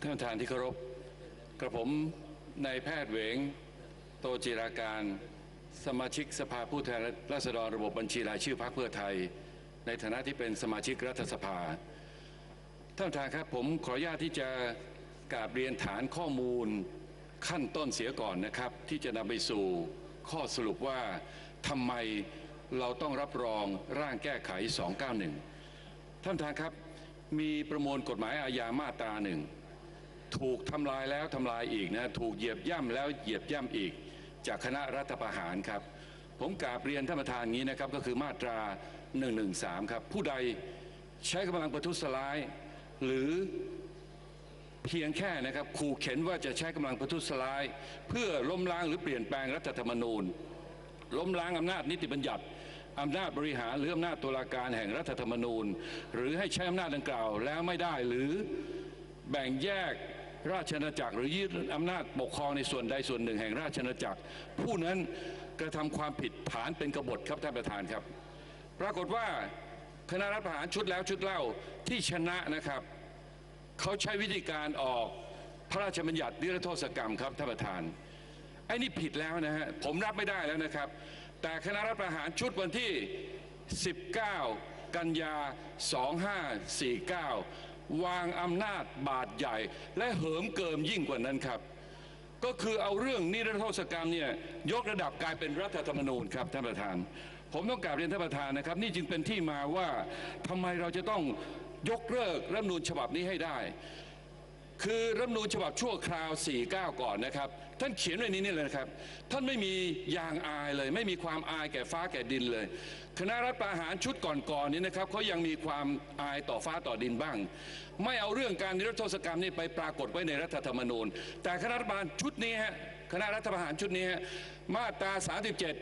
ท่านประธานที่เคารพกระผมนายแพทย์เหวง โตจิราการ สมาชิกสภาผู้แทนราษฎรระบบบัญชีรายชื่อพรรคเพื่อไทย ในฐานะที่เป็นสมาชิกรัฐสภา ท่านประธานครับผมขออนุญาตที่จะกราบเรียนฐานข้อมูลขั้นต้นเสียก่อนนะครับ ที่จะนำไปสู่ข้อสรุปว่าทำไมเราต้องรับรองร่างแก้ไข 291 ท่านประธานครับมีประมวลกฎหมายอาญามาตราหนึ่ง ถูกทำลายแล้วทำลายอีกนะถูกเหยียบย่ำแล้วเหยียบย่ำอีก จากคณะรัฐประหารครับ ผมกราบเรียนท่านประธานงนี้นะครับก็คือมาตรา 113 ครับ ผู้ใดใช้กำลังประทุษร้าย หรือเพียงแค่นะครับขู่เข็นว่าจะใช้กำลังประทุษร้าย เพื่อล้มล้างหรือเปลี่ยนแปลงรัฐธรรมนูญ ล้มล้างอำนาจนิติบัญญัติอำนาจบริหารหรืออำนาจตุลาการแห่งรัฐธรรมนูญ หรือให้ใช้อำนาจดังกล่าวแล้วไม่ได้หรือแบ่งแยก ราชอาณาจักร หรือยึดอำนาจปกครองในส่วนใดส่วนหนึ่งแห่งราชอาณาจักร ผู้นั้นกระทำความผิดฐานเป็นกบฏครับท่านประธานครับ ปรากฏว่าคณะรัฐประหารชุดแล้วชุดเล่าที่ชนะนะครับเขาใช้วิธีการออกพระราชบัญญัตินิรโทษกรรมครับท่านประธานไอ้นี่ผิดแล้วนะฮะผมรับไม่ได้แล้วนะครับ แต่คณะรัฐประหารชุดวันที่ 19 กันยา 2549 วางอำนาจบาดใหญ่ และเหิมเกิมยิ่งกว่านั้นครับ ก็คือเอาเรื่องนิรโทษกรรมเนี่ยยกระดับกลายเป็นรัฐธรรมนูญครับท่านประธาน ผมต้องกราบเรียนท่านประธานนะครับ นี่จึงเป็นที่มาว่าทำไมเราจะต้องยกเลิกรัฐธรรมนูญฉบับนี้ให้ได้ คือรัฐมนูญฉบับชั่วคราว 49 ก่อนนะครับ ท่านเขียนไว้นี้นี่เลยนะครับ ท่านไม่มียางอายเลย ไม่มีความอายแก่ฟ้าแก่ดินเลย คณะรัฐประหารชุดก่อนๆนี้นะครับเขายังมีความอายต่อฟ้าต่อดินบ้าง ไม่เอาเรื่องการนิรโทษกรรมนี่ไปปรากฏไว้ในรัฐธรรมนูญ แต่คณะรัฐประหารชุดนี้ฮะคณะรัฐประหารชุดนี้ฮะมาตรา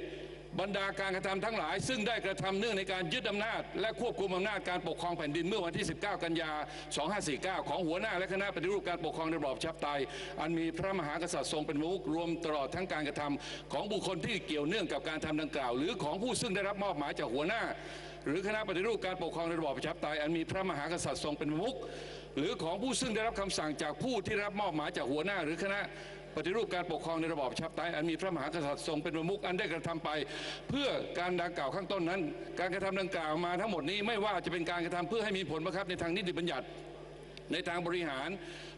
37 บรรดาการกระทำทั้งหลาย ซึ่งได้กระทำเนื่องในการยึดอำนาจ และควบคุมอำนาจการปกครองแผ่นดินเมื่อวันที่ 19 กันยา 2549 ของหัวหน้าและคณะปฏิรูปการปกครองในระบอบประชาธิปไตยอันมีพระมหากษัตริย์ทรงเป็นมุขรวมตลอดทั้งการกระทำของบุคคลที่เกี่ยวเนื่องกับการทำดังกล่าว หรือของผู้ซึ่งได้รับมอบหมายจากหัวหน้า หรือคณะปฏิรูปการปกครองในระบอบประชาธิปไตยอันมีพระมหากษัตริย์ทรงเป็นมุขหรือของผู้ซึ่งได้รับคำสั่งจากผู้ที่รับมอบหมายจากหัวหน้า หรือคณะ ปฏิรูปการปกครองในระบอบประชาธิปไตยอันมีพระมหากษัตริย์ทรงเป็นประมุขอันได้กระทำไป เพื่อการดังกล่าวข้างต้นนั้น การกระทำดังกล่าวมาทั้งหมดนี้ไม่ว่าจะเป็นการกระทำเพื่อให้มีผลบังคับในทางนิติบัญญัติ ในทางบริหาร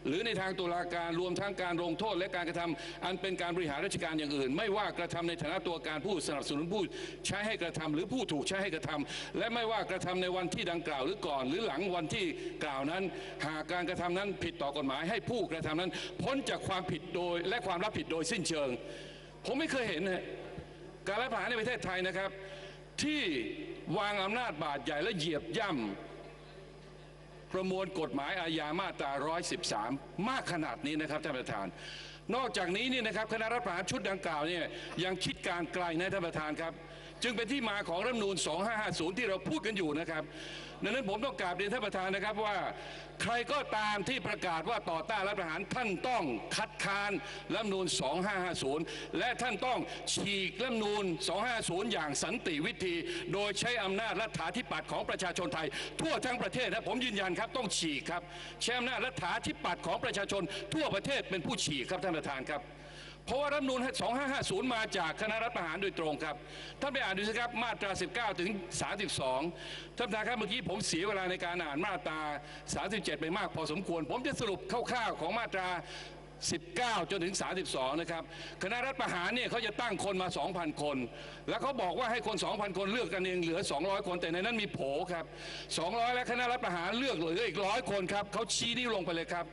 หรือในทางตุลาการรวมทั้งการลงโทษและการกระทำอันเป็นการบริหารราชการอย่างอื่น ไม่ว่ากระทำในฐานะตัวการผู้สนับสนุนผู้ใช้ให้กระทำหรือผู้ถูกใช้ให้กระทำและไม่ว่ากระทำในวันที่ดังกล่าวหรือก่อน หรือหลังวันที่กล่าวนั้น หากการกระทำนั้นผิดต่อกฎหมาย ให้ผู้กระทำนั้น พ้นจากความผิดโดยและความรับผิดโดยสิ้นเชิง ผมไม่เคยเห็นนะการรัฐประหารในประเทศไทยนะครับ ที่วางอำนาจบาดใหญ่และเหยียบย่ำ ประมวลกฎหมายอาญามาตรา 113 มากขนาดนี้นะครับท่านประธาน นอกจากนี้นี่นะครับคณะรัฐประหารชุดดังกล่าวเนี่ยยังคิดการไกลนะท่านประธานครับ จึงเป็นที่มาของรัฐมนูญ2550 ที่เราพูดกันอยู่นะครับดังนั้นผมต้องกราบเรียนท่านประธานนะครับว่า ใครก็ตามที่ประกาศว่าต่อต้านรัฐประหารท่านต้องคัดค้านรัฐมนูญ2550 และท่านต้องฉีกรัฐมนูญ250 อย่างสันติวิธี โดยใช้อำนาจรัฐาธิปัตย์ของประชาชนไทย ทั่วทั้งประเทศนะผมยืนยันครับต้องฉีกครับใช้อำนาจรัฐาธิปัตย์ของประชาชน ทั่วประเทศเป็นผู้ฉีกครับท่านประธานครับ เพราะว่ารัฐมนูล2550 มาจากคณะรัฐประหารโดยตรงครับ ท่านไปอ่านดูสิครับมาตรา 19 ถึง 32 ท่านประธานครับเมื่อกี้ผมเสียเวลาในการอ่านมาตรา 37 ไปมากพอสมควร ผมจะสรุปคร่าวๆของมาตรา 19 จนถึง 32 นะครับ คณะรัฐประหารเนี่ยเขาจะตั้งคนมา 2,000 คน แล้วเขาบอกว่าให้คน 2,000 คนเลือกกันเองเหลือ 200 คน แต่ในนั้นมีโผครับ 200 และคณะรัฐประหารเลือกเหลืออีกร้อยคนครับเขาชี้นิ้วลงไปเลยครับ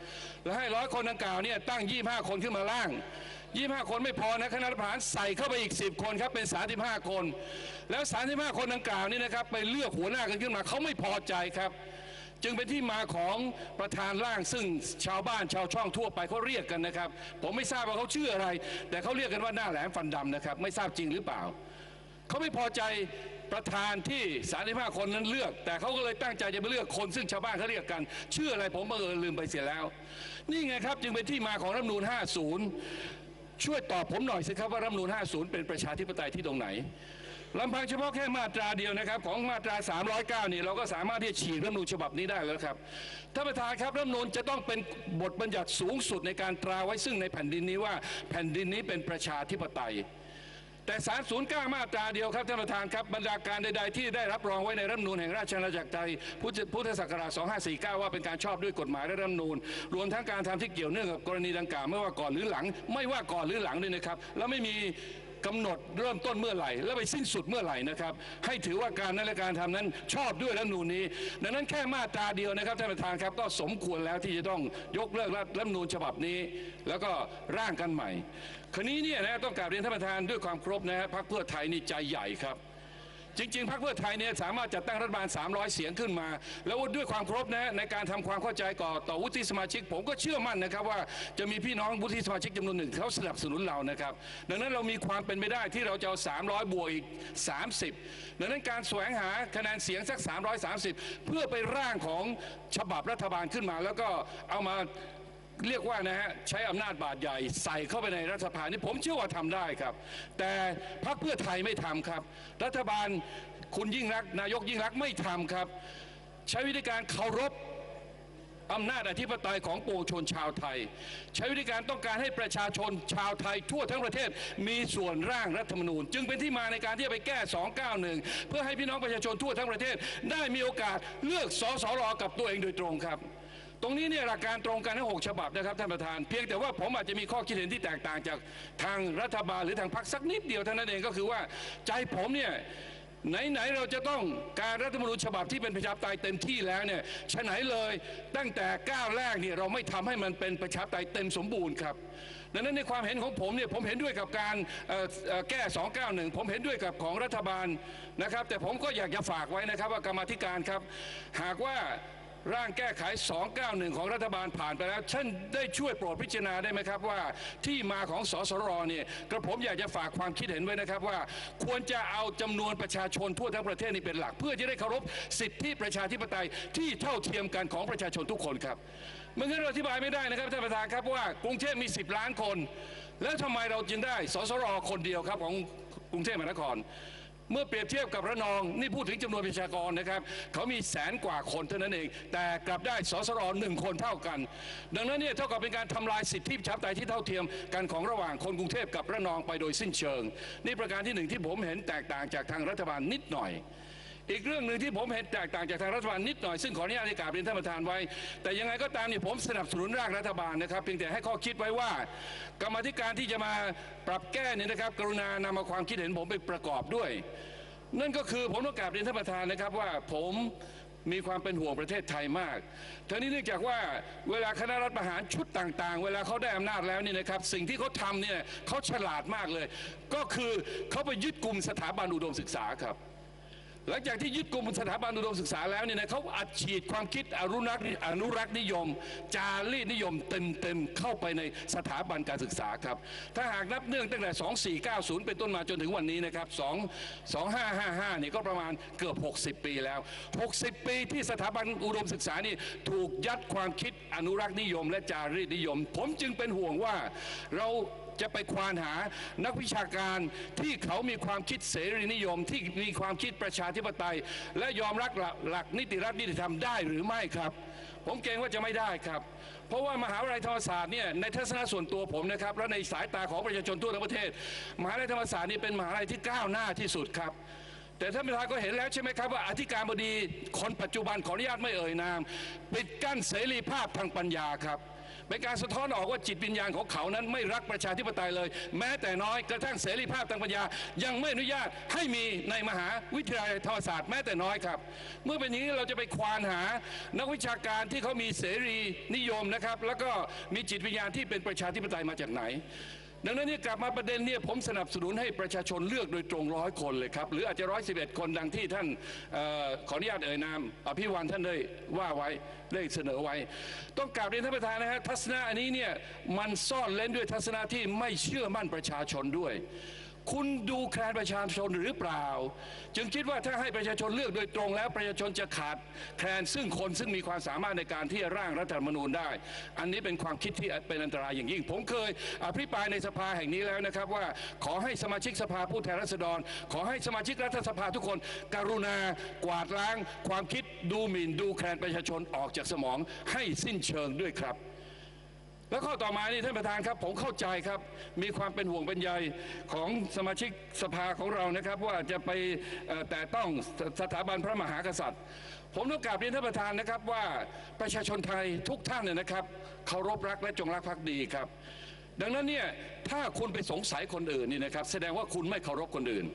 แล้วให้ร้อยคนดังกล่าวเนี่ยตั้ง 25 คนขึ้นมาล่าง 25 คนไม่พอนะคณะรัฐประหารใส่เข้าไปอีก 10 คนครับเป็น 35 คน แล้ว 35 คนดังกล่าวนี่นะครับไปเลือกหัวหน้ากันขึ้นมาเขาไม่พอใจครับ จึงเป็นที่มาของประธานร่างซึ่งชาวบ้านชาวช่องทั่วไปเขาเรียกกันนะครับ ผมไม่ทราบว่าเขาชื่ออะไร แต่เขาเรียกกันว่าหน้าแหลมฟันดำนะครับ ไม่ทราบจริงหรือเปล่าเขาไม่พอใจประธานที่35คนนั้นเลือก แต่เขาก็เลยตั้งใจจะไปเลือกคนซึ่งชาวบ้านเขาเรียกกัน ชื่ออะไรผมบังเอิญลืมไปเสียแล้ว นี่ไงครับจึงเป็นที่มาของรัฐมนูญ50 ช่วยตอบผมหน่อยสิครับว่ารัฐมนูญ50 เป็นประชาธิปไตยที่ตรงไหน ลำพังเฉพาะแค่มาตราเดียวนะครับ ของมาตรา 309 นี่เราก็สามารถที่จะฉีกรัฐมนูญฉบับนี้ได้แล้วครับท่านประธานครับรัฐมนูญจะต้องเป็นบทบัญญัติสูงสุดในการตราไว้ซึ่งในแผ่นดินนี้ว่าแผ่นดินนี้เป็นประชาธิปไตย แต่ 309 มาตราเดียวครับท่านประธานครับบรรดาการใดๆ ที่ได้รับรองไว้ในรัฐมนูญแห่งราชอาณาจักรไทยพุทธศักราช 2549 ว่าเป็นการชอบด้วยกฎหมายและรัฐมนูญ รวมทั้งการทำที่เกี่ยวเนื่องกับกรณีดังกล่าวไม่ว่าก่อนหรือหลัง ไม่ว่าก่อนหรือหลังด้วยนะครับ แล้วไม่มี กำหนดเริ่มต้นเมื่อไหร่ แล้วไปสิ้นสุดเมื่อไหร่นะครับ ให้ถือว่าการนั้นและการทำนั้นชอบด้วยรัฐมนูญนี้ ดังนั้นแค่มาตราเดียวนะครับท่านประธานครับก็สมควรแล้วที่จะต้องยกเลิกรัฐรรมนูนฉบับนี้ แล้วก็ร่างกันใหม่ ครนี้เนี่ยนะต้องกราบเรียนท่านประธานด้วยความครบนะฮะพรรคเพื่อไทยนี่ใจใหญ่ครับ จริง ๆพรรคเพื่อไทยเนี่ยสามารถจัดตั้งรัฐบาล 300 เสียงขึ้นมา แล้วด้วยความเคารพนะในการทำความเข้าใจก่อต่อวุฒิสมาชิก ผมก็เชื่อมั่นนะครับว่าจะมีพี่น้องวุฒิสมาชิกจำนวนหนึ่งเขาสนับสนุนเรานะครับ ดังนั้นเรามีความเป็นไปได้ที่เราจะเอา300 บวกอีก 30 ดังนั้นการแสวงหาคะแนนเสียงสัก 330 เพื่อไปร่างของฉบับรัฐบาลขึ้นมา แล้วก็เอามา เรียกว่านะฮะใช้อำนาจบาดใหญ่ใส่เข้าไปในรัฐสภานี่ผมเชื่อว่าทำได้ครับ แต่พรรคเพื่อไทยไม่ทำครับ รัฐบาลคุณยิ่งรักนายกยิ่งรักไม่ทำครับ ใช้วิธีการเคารพอำนาจอธิปไตยของปวงชนชาวไทย ใช้วิธีการต้องการให้ประชาชนชาวไทยทั่วทั้งประเทศมีส่วนร่างรัฐธรรมนูญ จึงเป็นที่มาในการที่จะไปแก้ 291 เพื่อให้พี่น้องประชาชนทั่วทั้งประเทศ ได้มีโอกาสเลือกสสรกับตัวเองโดยตรงครับ ตรงนี้เนี่ยหลักการตรงกันทั้งหกฉบับนะครับท่านประธาน เพียงแต่ว่าผมอาจจะมีข้อคิดเห็นที่แตกต่างจากทางรัฐบาลหรือทางพรรคสักนิดเดียวเท่านั้นเองก็คือว่าใจผมเนี่ยไหนๆเราจะต้องการรัฐธรรมนูญฉบับที่เป็นประชาธิปไตยเต็มที่แล้วเนี่ยฉะไหนเลยตั้งแต่ก้าวแรกเนี่ยเราไม่ทำให้มันเป็นประชาธิปไตยเต็มสมบูรณ์ครับดังนั้นในความเห็นของผมเนี่ยผมเห็นด้วยกับการเอ่อเอ่อแก้ 291 ผมเห็นด้วยกับของรัฐบาลนะครับ แต่ผมก็อยากจะฝากไว้นะครับว่ากรรมธิการครับ หากว่า ร่างแก้ไข 291 ของรัฐบาลผ่านไปแล้วท่านได้ช่วยโปรดพิจารณาได้ไหมครับว่า ที่มาของสสรเนี่ยกระผมอยากจะฝากความคิดเห็นไว้นะครับว่า ควรจะเอาจำนวนประชาชนทั่วทั้งประเทศนี่เป็นหลัก เพื่อจะได้เคารพสิทธิประชาธิปไตยที่เท่าเทียมกันของประชาชนทุกคนครับมันเราอธิบายไม่ได้นะครับท่านประธานครับว่ากรุงเทพมี 10 ล้านคน แล้วทำไมเราจึงได้สสรคนเดียวครับของกรุงเทพมหานคร เมื่อเปรียบเทียบกับระนอง นี่พูดถึงจำนวนประชากรนะครับ เขามีแสนกว่าคนเท่านั้นเอง แต่กลับได้สสรหนึ่งคนเท่ากัน ดังนั้นเนี่ยเท่ากับเป็นการทำลายสิทธิประชาธิปไตยที่เท่าเทียมกันของระหว่างคนกรุงเทพกับระนองไปโดยสิ้นเชิง นี่ประการที่หนึ่งที่ผมเห็นแตกต่างจากทางรัฐบาลนิดหน่อย อีกเรื่องหนึ่งที่ผมเห็นแตกต่างจากทางรัฐบาลนิดหน่อยซึ่งขออนุญาตให้กราบเรียนท่านประธานไว้ แต่ยังไงก็ตามนี่ผมสนับสนุนร่างรัฐบาลนะครับเพียงแต่ให้ข้อคิดไว้ว่า กรรมธิการที่จะมาปรับแก้เนี่ยนะครับ กรุณานำมาความคิดเห็นผมไปประกอบด้วย นั่นก็คือผมต้องกราบเรียนท่านประธานนะครับว่าผมมีความเป็นห่วงประเทศไทยมากทั้งนี้เนื่องจากว่าเวลาคณะรัฐประหารชุดต่างๆ เวลาเขาได้อำนาจแล้วนี่นะครับ สิ่งที่เขาทำเนี่ยเขาฉลาดมากเลย ก็คือเขาไปยึดกลุ่มสถาบันอุดมศึกษาครับ หลังจากที่ยึดกลุ่มสถาบันอุดมศึกษาแล้วเนี่ยนะเขาอัดฉีดความคิดอนุรักษ์อนุรักษ์นิยม จารีตนิยมเต็มๆเข้าไปในสถาบันการศึกษาครับ ถ้าหากนับเนื่องตั้งแต่ 2490 เป็นต้นมาจนถึงวันนี้นะครับ 2 2555เนี่ยก็ประมาณเกือบ 60 ปีแล้ว 60 ปีที่สถาบันอุดมศึกษานี่ถูกยัดความคิดอนุรักษ์นิยม และจารีตนิยม ผมจึงเป็นห่วงว่าเรา จะไปควานหานักวิชาการที่เขามีความคิดเสรีนิยมที่มีความคิดประชาธิปไตย และยอมรับหลักลกนิติรัฐนิติธรรมได้หรือไม่ครับ ผมเกรงว่าจะไม่ได้ครับ เพราะว่ามหาวิทยาลัยธรรมศาสตร์เนี่ยในทัศนะส่วนตัวผมนะครับ และในสายตาของประชาชนทั่วประเทศ มหาวิทยาลัยธรรมศาสตร์นี่เป็นมหาวิทยาลัยที่ก้าวหน้าที่สุดครับ แต่ท่านประธานก็เห็นแล้วใช่ไหมครับว่าอธิการบดีคนปัจจุบันขออนุญาตไม่เอ่ยนาม ปิดกั้นเสรีภาพทางปัญญาครับเป็นการสะท้อนออกว่าจิตวิญญาณของเขานั้นไม่รักประชาธิปไตยเลย แม้แต่น้อยกระทั่งเสรีภาพทางปัญญา ยังไม่อนุญาตให้มีในมหาวิทยาลัยธรรมศาสตร์แม้แต่น้อยครับ เมื่อเป็นอย่างนี้เราจะไปควานหานักวิชาการที่เขามีเสรีนิยมนะครับ แล้วก็มีจิตวิญญาณที่เป็นประชาธิปไตยมาจากไหน ดังนั้นเนี่ยกลับมาประเด็นเนี่ยผมสนับสนุนให้ประชาชนเลือกโดยตรงร้อยคนเลยครับ หรืออาจจะร้อยสิบเอ็ดคนดังที่ท่านออขออนุญาตเอ่ยนามอภิวันท่านได้ว่าไว้ได้เสนอไว้ ต้องกราบเรียนท่านประธานนะฮะทัศนะอันนี้เนี่ยมันซ่อนเล้นด้วยทัศนะที่ไม่เชื่อมั่นประชาชนด้วย คุณดูแคลนประชาชนหรือเปล่า จึงคิดว่าถ้าให้ประชาชนเลือกโดยตรงแล้วประชาชนจะขาดแคลนซึ่งคนซึ่งมีความสามารถในการที่จะร่างรัฐธรรมนูญได้ อันนี้เป็นความคิดที่เป็นอันตรายอย่างยิ่ง ผมเคยอภิปรายในสภาแห่งนี้แล้วนะครับว่าขอให้สมาชิกสภาผู้แทนราษฎร ขอให้สมาชิกรัฐสภาทุกคน กรุณากวาดล้าง ความคิดดูหมิ่นดูแคลนประชาชนออกจากสมองให้สิ้นเชิงด้วยครับ แล้วข้อต่อมานี่ท่านประธานครับ ผมเข้าใจครับ มีความเป็นห่วงเป็นใยของสมาชิกสภาของเรานะครับ ว่าจะไปแต่ต้องสสถาบันพระมหากษัตริย์ ผมต้องกราบเรียนท่านประธานนะครับว่าประชาชนไทยทุกท่านเนี่ยนะครับเคารพรักและจงรักภักดีครับ ดังนั้นเนี่ยถ้าคุณไปสงสัยคนอื่นนี่นะครับ แสดงว่าคุณไม่เคารพคนอื่น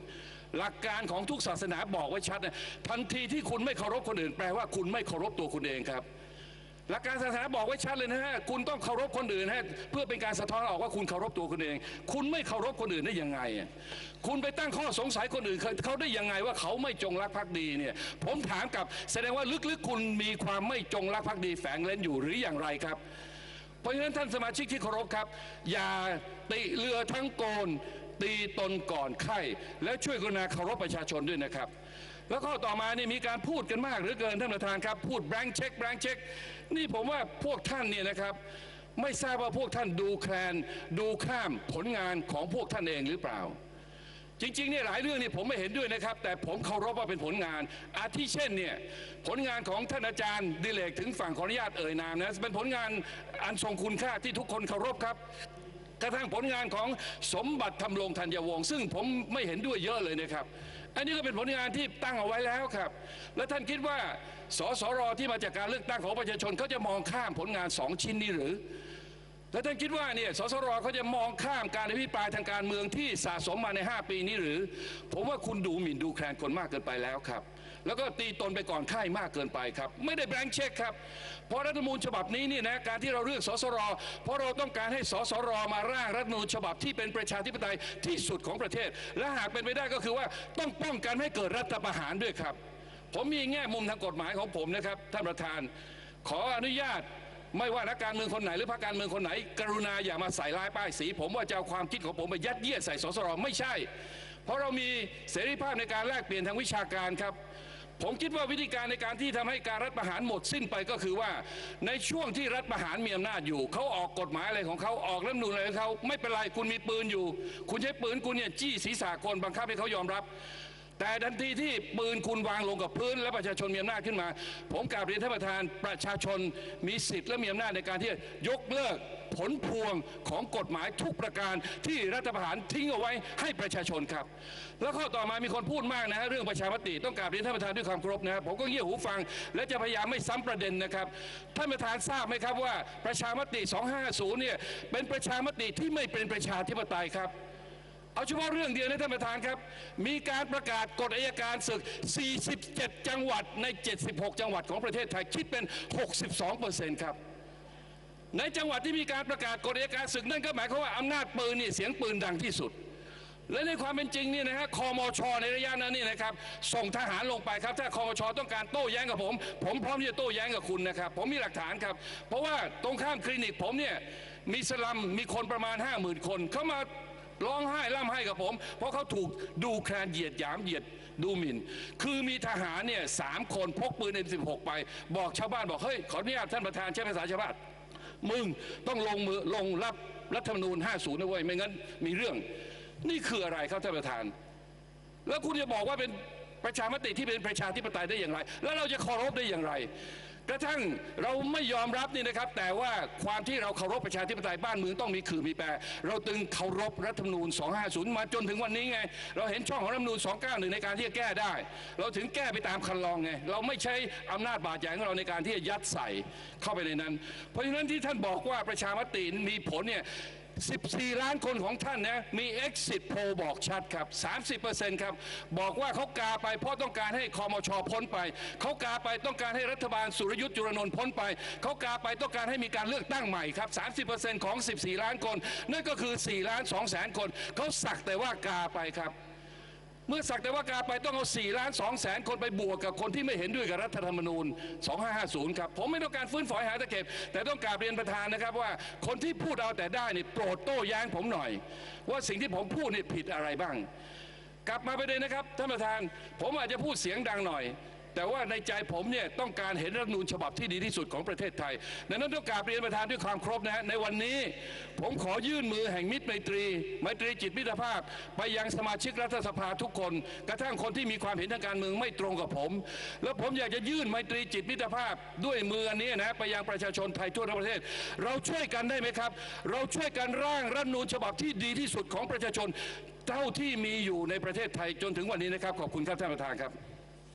หลักการของทุกศาสนาบอกไว้ชัดนะทันทีที่คุณไม่เคารพคนอื่น แปลว่าคุณไม่เคารพตัวคุณเองครับ หลักการศาสนาบอกไว้ชัดเลยนะฮะคุณต้องเคารพคนอื่นฮะเพื่อเป็นการสะท้อนออกว่าคุณเคารพตัวคุณเอง คุณไม่เคารพคนอื่นได้ยังไง คุณไปตั้งข้อสงสัยคนอื่นเขาได้ยังไงว่าเขาไม่จงรักภักดีเนี่ยผมถามกับแสดงว่าลึกๆ คุณมีความไม่จงรักภักดีแฝงเล่นอยู่หรืออย่างไรครับ เพราะฉะนั้นท่านสมาชิกที่เคารพครับ อย่าติเรือทั้งโกน ตีตนก่อนไข้ แล้วช่วยกรุณาเคารพประชาชนด้วยนะครับ แล้วข้อต่อมานี่มีการพูดกันมากเหลือเกินท่านประธานครับ พูดแบงค์เช็คแบงค์เช็คนี่ผมว่าพวกท่านเนี่ยนะครับ ไม่ทราบว่าพวกท่านดูแคลนดูข้ามผลงานของพวกท่านเองหรือเปล่าจริงๆเนี่ยหลายเรื่องเนี่ยผมไม่เห็นด้วยนะครับ แต่ผมเคารพว่าเป็นผลงาน อาทิเช่นเนี่ยผลงานของท่านอาจารย์ดิเลกถึงฝั่งขออนุญาตเอ่ยนามนะเป็นผลงานอันทรงคุณค่าที่ทุกคนเคารพครับ กระทั่งผลงานของสมบัติทำรงธัญวงศ์ซึ่งผมไม่เห็นด้วยเยอะเลยนะครับ อันนี้ก็เป็นผลงานที่ตั้งเอาไว้แล้วครับ และท่านคิดว่าสสรที่มาจากการเลือกตั้งของประชาชนเขาจะมองข้ามผลงานสองชิ้นนี้หรือแล้วท่านคิดว่าเนี่ยสสรเขาจะมองข้ามการอภิปรายทางการเมืองที่สะสมมาใน 5 ปีนี้หรือ ผมว่าคุณดูหมิ่นดูแคลนคนมากเกินไปแล้วครับ แล้วก็ตีตนไปก่อนค่ายมากเกินไปครับ ไม่ได้แบงค์เช็คครับ เพราะรัฐธรรมนูญฉบับนี้นี่นะการที่เราเลือกสสรเพราะเราต้องการให้สสรมาร่างรัฐธรรมนูญฉบับที่เป็นประชาธิปไตยที่สุดของประเทศ และหากเป็นไปได้ก็คือว่าต้องป้องกันให้เกิดรัฐประหารด้วยครับ ผมมีแง่มุมทางกฎหมายของผมนะครับท่านประธาน ขออนุญาตไม่ว่านักการเมืองคนไหนหรือพรรคการเมืองคนไหน กรุณาอย่ามาใส่ร้ายป้ายสี ผมว่าจะเอาความคิดของผมไปยัดเยียดใส่สสรไม่ใช่ เพราะเรามีเสรีภาพในการแลกเปลี่ยนทางวิชาการครับ ผมคิดว่าวิธีการในการที่ทำให้การรัฐประหารหมดสิ้นไปก็คือว่า ในช่วงที่รัฐประหารมีอำนาจอยู่เขาออกกฎหมายอะไรของเขาออกรัฐธรรมนูญอะไรของเขาไม่เป็นไรคุณมีปืนอยู่ คุณใช้ปืนคุณเนี่ยจี้ศีรษะคนบังคับให้เขายอมรับ แต่ทันทีที่ปืนคุณวางลงกับพื้น และประชาชนมีอำนาจขึ้นมา ผมกราบเรียนท่านประธานประชาชนมีสิทธิ์และมีอำนาจในการที่จะยกเลิกผลพวงของกฎหมายทุกประการที่รัฐประหารทิ้งเอาไว้ให้ประชาชนครับ แล้วข้อต่อมามีคนพูดมากนะฮะเรื่องประชามติต้องกราบเรียนท่านประธานด้วยความเคารพนะครับผมก็เงี่ยหูฟัง และจะพยายามไม่ซ้ำประเด็นนะครับท่านประธานทราบไหมครับว่าประชามติ 250 เนี่ยเป็นประชามติที่ไม่เป็นประชาธิปไตยครับ เอาเฉพาะเรื่องเดียวนะท่านประธานครับ มีการประกาศกฎอัยการศึก 47 จังหวัดใน 76 จังหวัดของประเทศไทยคิดเป็น 62เปอร์เซ็นต์ครับ ในจังหวัดที่มีการประกาศกฎอัยการศึกนั่นก็หมายความว่าอำนาจปืนนี่เสียงปืนดังที่สุด และในความเป็นจริงเนี่ยนะฮะคอมชในระยะนั้นนี่นะครับส่งทหารลงไปครับ ถ้าคอมชต้องการโต้แย้งกับผม ผมพร้อมที่จะโต้แย้งกับคุณนะครับ ผมมีหลักฐานครับ เพราะว่าตรงข้ามคลินิกผมเนี่ยมีสลัมมีคนประมาณ 5 0,000 คนเข้ามา ร้องไห้ร่ำไห้กับผม เพราะเขาถูกดูแคลนเหยียดหยามเหยียดดูหมิ่น คือมีทหารเนี่ยสามคนพกปืน M16 ไป บอกชาวบ้านบอกเฮ้ยขออนุญาตท่านประธานใช้ภาษาชาวบ้านมึงต้องลงมือลงรับรัฐธรรมนูญ 50นะเว้ยไม่งั้นมีเรื่อง นี่คืออะไรครับท่านประธาน แล้วคุณจะบอกว่าเป็นประชามติที่เป็นประชาธิปไตยได้อย่างไร แล้วเราจะเคารพได้อย่างไร กระทั่งเราไม่ยอมรับนี่นะครับ แต่ว่าความที่เราเคารพประชาธิปไตยบ้านเมืองต้องมีคือมีแปรเราตึงเคารพรัฐธรรมนูญ 250 มาจนถึงวันนี้ไง เราเห็นช่องของรัฐธรรมนูญ 291 ในการที่จะแก้ได้ เราถึงแก้ไปตามคันลองไง เราไม่ใช้อำนาจบาดใหญ่ของเราในการที่จะยัดใส่เข้าไปในนั้น เพราะฉะนั้นที่ท่านบอกว่าประชามติมีผลเนี่ย 14 ล้านคนของท่านนะมี exit poll บอกชัดครับ 30%ครับ บอกว่าเขากาไปเพราะต้องการให้คอมชพ้นไป เขากาไปต้องการให้รัฐบาลสุรยุทธ์จุรนนท์พ้นไป เขากาไปต้องการให้มีการเลือกตั้งใหม่ครับ 30%ของ 14 ล้านคน นั่นก็คือ 4 ล้าน2แสนคน เขาสักแต่ว่ากาไปครับ เมื่อสักแต่ว่าการไปต้องเอา4ล้าน2แสนคนไปบวกกับคนที่ไม่เห็นด้วยกับรัฐธรรมนูญ 2550 ครับ ผมไม่ต้องการฟื้นฝอยหาตะเข็บ แต่ต้องการเรียนประธานนะครับว่าคนที่พูดเอาแต่ได้นี่โปรดโต้แย้งผมหน่อย ว่าสิ่งที่ผมพูดนี่ผิดอะไรบ้าง กลับมาประเด็นนะครับท่านประธาน ผมอาจจะพูดเสียงดังหน่อย แต่ว่าในใจผมเนี่ยต้องการเห็นรัฐนูญฉบับที่ดีที่สุดของประเทศไทยดังนั้นต้องกราบเรียนประธานด้วยความครพนะฮะในวันนี้ผมขอยื่นมือแห่งมิตรไมตรีไมตรีจิตมิตรภาพ ไปยังสมาชิกรัฐสภาทุกคน กระทั่งคนที่มีความเห็นทางการเมืองไม่ตรงกับผม แล้วผมอยากจะยื่นไมตรีจิตมิตรภาพ ด้วยมืออันนี้นะไปยังประชาชนไทยทั่วทั้งประเทศ เราช่วยกันได้ไหมครับ เราช่วยกันร่างรัฐนูญฉบับที่ดีที่สุดของประชาชนเท่าที่มีอยู่ในประเทศไทยจนถึงวันนี้นะครับ ขอบคุณครับท่านประธานครับ